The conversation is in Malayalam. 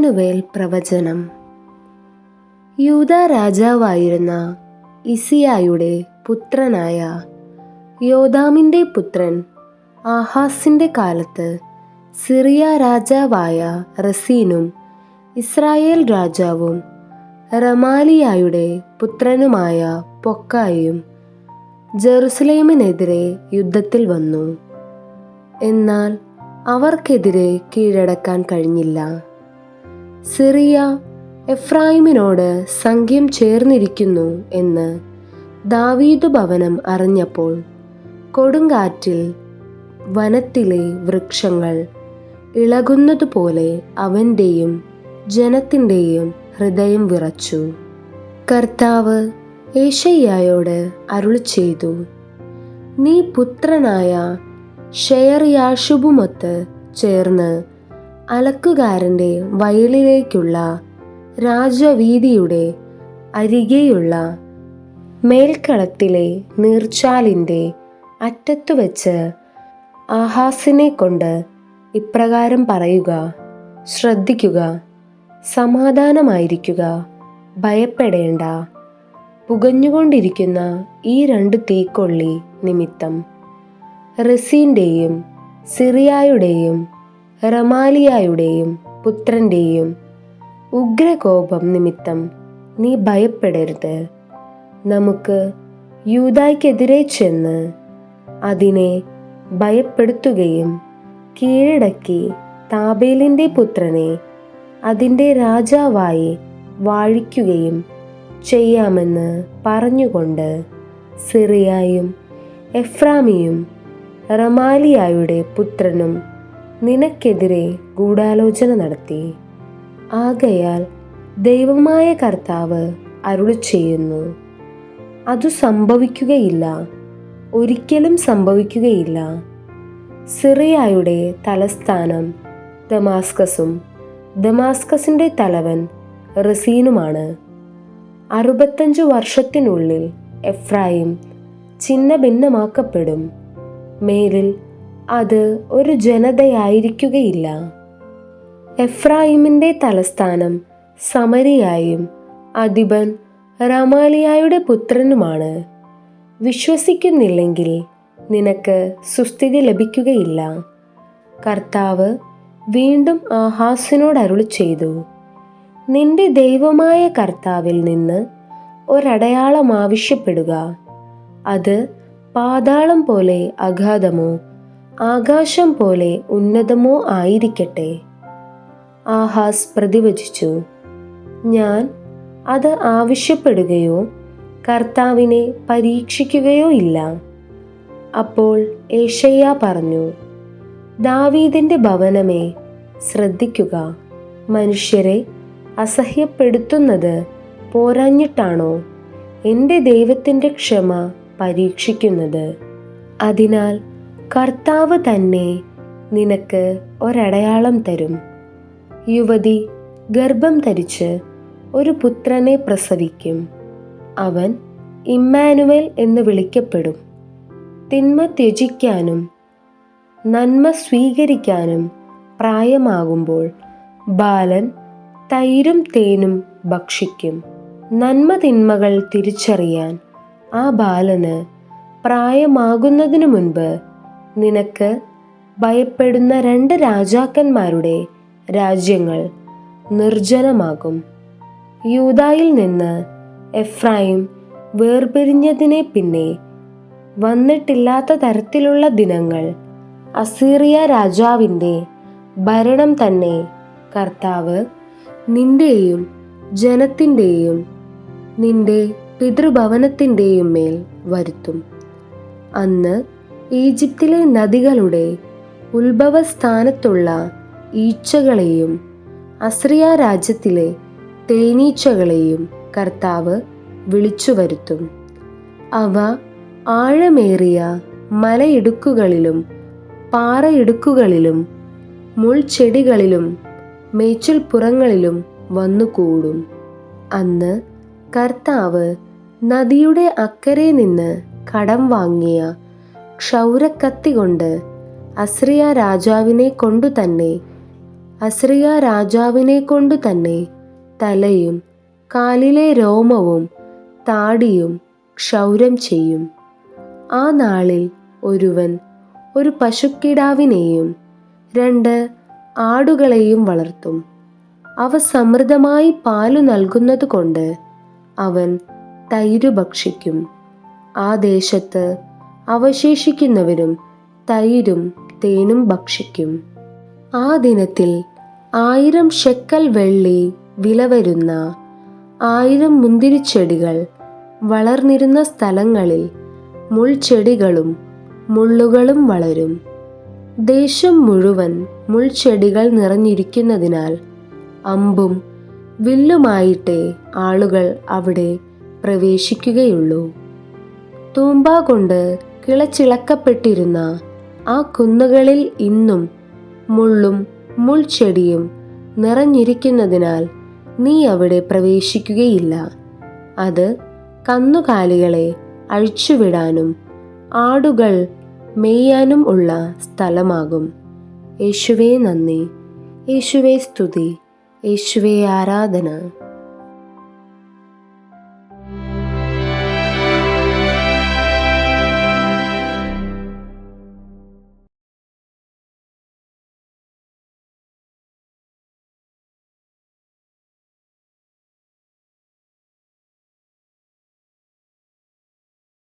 ഇമ്മാനുവേൽ പ്രവചനം. യൂത രാജാവായിരുന്ന ഇസിയായുടെ പുത്രനായ യോദാമിന്റെ പുത്രൻ ആഹാസിന്റെ കാലത്ത് സിറിയ രാജാവായ റസീനും ഇസ്രായേൽ രാജാവും റമാലിയായുടെ പുത്രനുമായ പൊക്കായും ജെറുസലേമിനെതിരെ യുദ്ധത്തിൽ വന്നു. എന്നാൽ അവർക്കെതിരെ കീഴടക്കാൻ കഴിഞ്ഞില്ല. സിറിയ എഫ്രായിമിനോട് സംഖ്യം ചേർന്നിരിക്കുന്നു എന്ന് ദാവീദു ഭവനം അറിഞ്ഞപ്പോൾ കൊടുങ്കാറ്റിൽ വനത്തിലെ വൃക്ഷങ്ങൾ ഇളകുന്നതുപോലെ അവന്റെയും ജനത്തിന്റെയും ഹൃദയം വിറച്ചു. കർത്താവ് ഏഷയ്യായോട് അരുളി ചെയ്തു നീ പുത്രനായ ഷെയർയാഷുബുമൊത്ത് ചേർന്ന് അലക്കുകാരന്റെ വയലിലേക്കുള്ള രാജവീതിയുടെ അരികെയുള്ള മേൽക്കളത്തിലെ നീർച്ചാലിന്റെ അറ്റത്തു വെച്ച് ആഹാസിനെ കൊണ്ട് ഇപ്രകാരം പറയുക. ശ്രദ്ധിക്കുക. സമാധാനമായിരിക്കുക. ഭയപ്പെടേണ്ട. പുകഞ്ഞുകൊണ്ടിരിക്കുന്ന ഈ രണ്ട് തീക്കൊള്ളി നിമിത്തം. റസീന്റെയും സിറിയായുടെയും റമാലിയായുടെയും പുത്രന്റെയും ഉഗ്രകോപം നിമിത്തം നീ ഭയപ്പെടരുത്. നമുക്ക് യൂതായ്ക്കെതിരെ ചെന്ന് അതിനെ ഭയപ്പെടുത്തുകയും കീഴടക്കി താബേലിന്റെ പുത്രനെ അതിന്റെ രാജാവായി വാഴിക്കുകയും ചെയ്യാമെന്ന് പറഞ്ഞുകൊണ്ട് സിറിയായും എഫ്രാമിയും റമാലിയായുടെ പുത്രനും നിനക്കെതിരെ ഗൂഢാലോചന നടത്തി. ആകയാൽ ദൈവമായ കർത്താവ് അരുളി ചെയ്യുന്നു. അതു സംഭവിക്കുകയില്ല. ഒരിക്കലും സംഭവിക്കുകയില്ല. സിറിയായുടെ തലസ്ഥാനം ദമാസ്കസും ദമാസ്കസിന്റെ തലവൻ റസീനുമാണ്. അറുപത്തഞ്ച് വർഷത്തിനുള്ളിൽ എഫ്രായിം ചിന്ന ഭിന്നമാക്കപ്പെടും മേലിൽ അത് ഒരു ജനതയായിരിക്കുകയില്ല. എഫ്രായിമിന്റെ തലസ്ഥാനം സമരിയായും അധിപൻ റമാലിയായുടെ പുത്രനുമാണ്. വിശ്വസിക്കുന്നില്ലെങ്കിൽ നിനക്ക് സുസ്ഥിതി ലഭിക്കുകയില്ല. കർത്താവ് വീണ്ടും ആഹാസിനോട് അരുളി ചെയ്തു നിന്റെ ദൈവമായ കർത്താവിൽ നിന്ന് ഒരടയാളം ആവശ്യപ്പെടുക. അത് പാതാളം പോലെ അഗാധമോ ആകാശം പോലെ ഉന്നതമോ ആയിരിക്കട്ടെ. ആഹാസ് പ്രതിവചിച്ചു ഞാൻ അത് ആവശ്യപ്പെടുകയോ കർത്താവിനെ പരീക്ഷിക്കുകയോ ഇല്ല. അപ്പോൾ ഏഷയ്യ പറഞ്ഞു ദാവീദിന്റെ ഭവനമേ ശ്രദ്ധിക്കുക. മനുഷ്യരെ അസഹ്യപ്പെടുത്തുന്നത് പോരാഞ്ഞിട്ടാണോ? എന്റെ ദൈവത്തിന്റെ ക്ഷമ പരീക്ഷിക്കുന്നത്. അതിനാൽ കർത്താവ് തന്നെ നിനക്ക് ഒരടയാളം തരും. യുവതി ഗർഭം ധരിച്ച് ഒരു പുത്രനെ പ്രസവിക്കും. അവൻ ഇമ്മാനുവൽ എന്ന് വിളിക്കപ്പെടും. തിന്മ ത്യജിക്കാനും നന്മ സ്വീകരിക്കാനും പ്രായമാകുമ്പോൾ ബാലൻ തൈരും തേനും ഭക്ഷിക്കും. നന്മ തിന്മകൾ തിരിച്ചറിയാൻ ആ ബാലന് പ്രായമാകുന്നതിനു മുൻപ് നിനക്ക് ഭയപ്പെടുന്ന രണ്ട് രാജാക്കന്മാരുടെ രാജ്യങ്ങൾ നിർജനമാകും. യൂതായിൽ നിന്ന് എഫ്രായിം വേർപിരിഞ്ഞതിനെ പിന്നെ വന്നിട്ടില്ലാത്ത തരത്തിലുള്ള ദിനങ്ങൾ അസീറിയ രാജാവിന്റെ ഭരണം തന്നെ കർത്താവ് നിന്റെയും ജനത്തിന്റെയും നിന്റെ പിതൃഭവനത്തിന്റെയും മേൽ വരുത്തും. അന്ന് ഈജിപ്തിലെ നദികളുടെ ഉത്ഭവസ്ഥാനത്തുള്ള ഈച്ചകളെയും അസ്രിയ രാജ്യത്തിലെ തേനീച്ചകളെയും കർത്താവ് വിളിച്ചു വരുത്തും അവ ആഴമേറിയ മലയിടുക്കുകളിലും പാറയിടുക്കുകളിലും മുൾച്ചെടികളിലും മേച്ചിൽപ്പുറങ്ങളിലും വന്നുകൂടും. അന്ന് കർത്താവ് നദിയുടെ അക്കരെ നിന്ന് കടം വാങ്ങിയ ക്ഷൗരക്കത്തി കൊണ്ട് അസ്രിയ രാജാവിനെ കൊണ്ടു തന്നെ അസ്രിയ രാജാവിനെ കൊണ്ടു തന്നെ തലയും കാലിലെ രോമവും താടിയും ക്ഷൗരം ചെയ്യും. ആ നാളിൽ ഒരുവൻ ഒരു പശുക്കിടാവിനെയും രണ്ട് ആടുകളെയും വളർത്തും. അവ സമൃദ്ധമായി പാലു നൽകുന്നതുകൊണ്ട് അവൻ തൈരു ഭക്ഷിക്കും. ആ ദേശത്ത് അവശേഷിക്കുന്നവരും തൈരും തേനും ഭക്ഷിക്കും. ആ ദിനത്തിൽ ആയിരം ഷെക്കൽ വെള്ളി വില വരുന്ന ആയിരം മുന്തിരിച്ചെടികൾ വളർന്നിരുന്ന സ്ഥലങ്ങളിൽ മുൾച്ചെടികളും മുള്ളുകളും വളരും. ദേശം മുഴുവൻ മുൾച്ചെടികൾ നിറഞ്ഞിരിക്കുന്നതിനാൽ അമ്പും വില്ലുമായിട്ടേ ആളുകൾ അവിടെ പ്രവേശിക്കുകയുള്ളൂ. തൂമ്പ കൊണ്ട് കിളച്ചിളക്കപ്പെട്ടിരുന്ന ആ കുന്നുകളിൽ ഇന്നും മുള്ളും മുൾച്ചെടിയും നിറഞ്ഞിരിക്കുന്നതിനാൽ നീ അവിടെ പ്രവേശിക്കുകയില്ല. അത് കന്നുകാലികളെ അഴിച്ചുവിടാനും ആടുകൾ മേയാനും ഉള്ള സ്ഥലമാകും. യേശുവേ നന്ദി. യേശുവേ സ്തുതി. യേശുവേ ആരാധന.